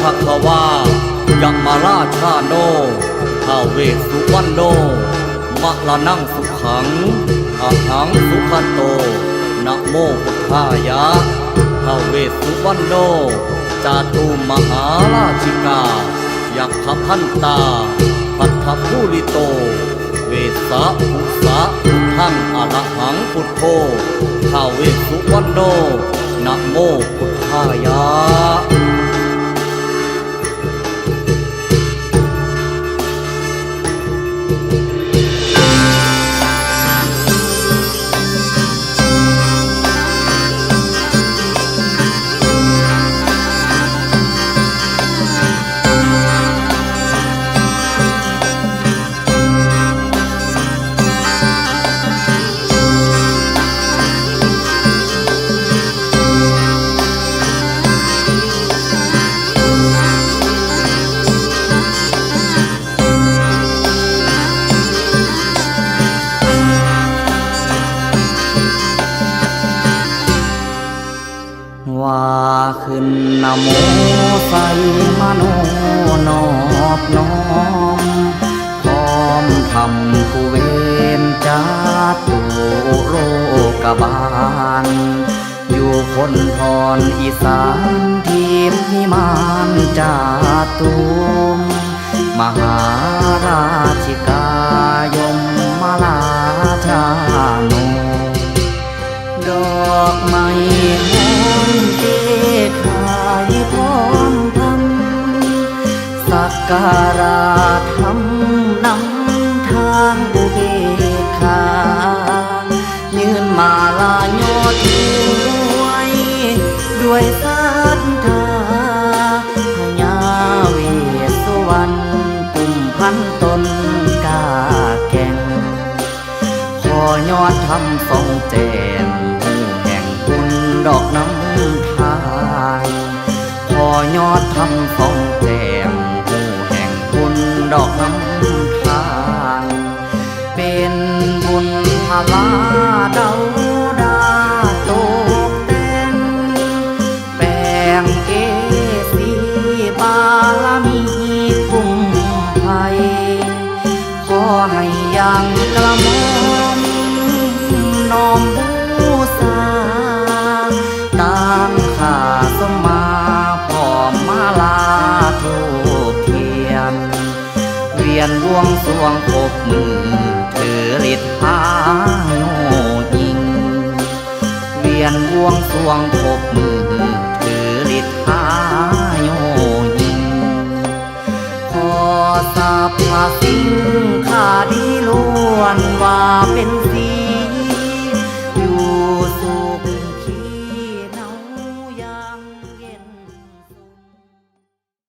ภควายมมาราชาโนท้าเวสุวรรณโนมะละนั่งสุขังอะหังสุขโตนะโมพุทธายะท้าเวสุวรรณโนจาตุมหาราชิกา ยักขพันตาปัทภภูริโต เวสะภุสะพุทธังอรหังพุทโธท้าเวสสุวรรณโนนะโมพุทธายะ ว่ ขึ้นนโมใส่มโนนอบน้อมพร้อมทำผู้เวนจาตุโลกบาล อยู่คนพรอีสานทีมพิมานจาตุมมหาราชิกาำสักการะทำนำทางอุเบกขายืนมาลายอดถวยด้วยศรัทธาพญาเวสวรรณปุ่มพันตนกาแก่งขอยอดทำสองแจมหูแห่งบุญดอกน้ำทายขอยอดทำสองแจมหูแห่ง บุญดอกน้ำทายเป็นบุญพลาเดาดาตกแต่งแปลงเอสีบารมีคุ้มภัย ขอให้ยังกระมอมน้อมบูสา วงสวงปบมือถือฤทธิ์พาโยยิง เวียนวงสวงปบมือถือฤทธิ์พาโยยิงพอสาพาสิ่งขาดีล้วนว่าเป็น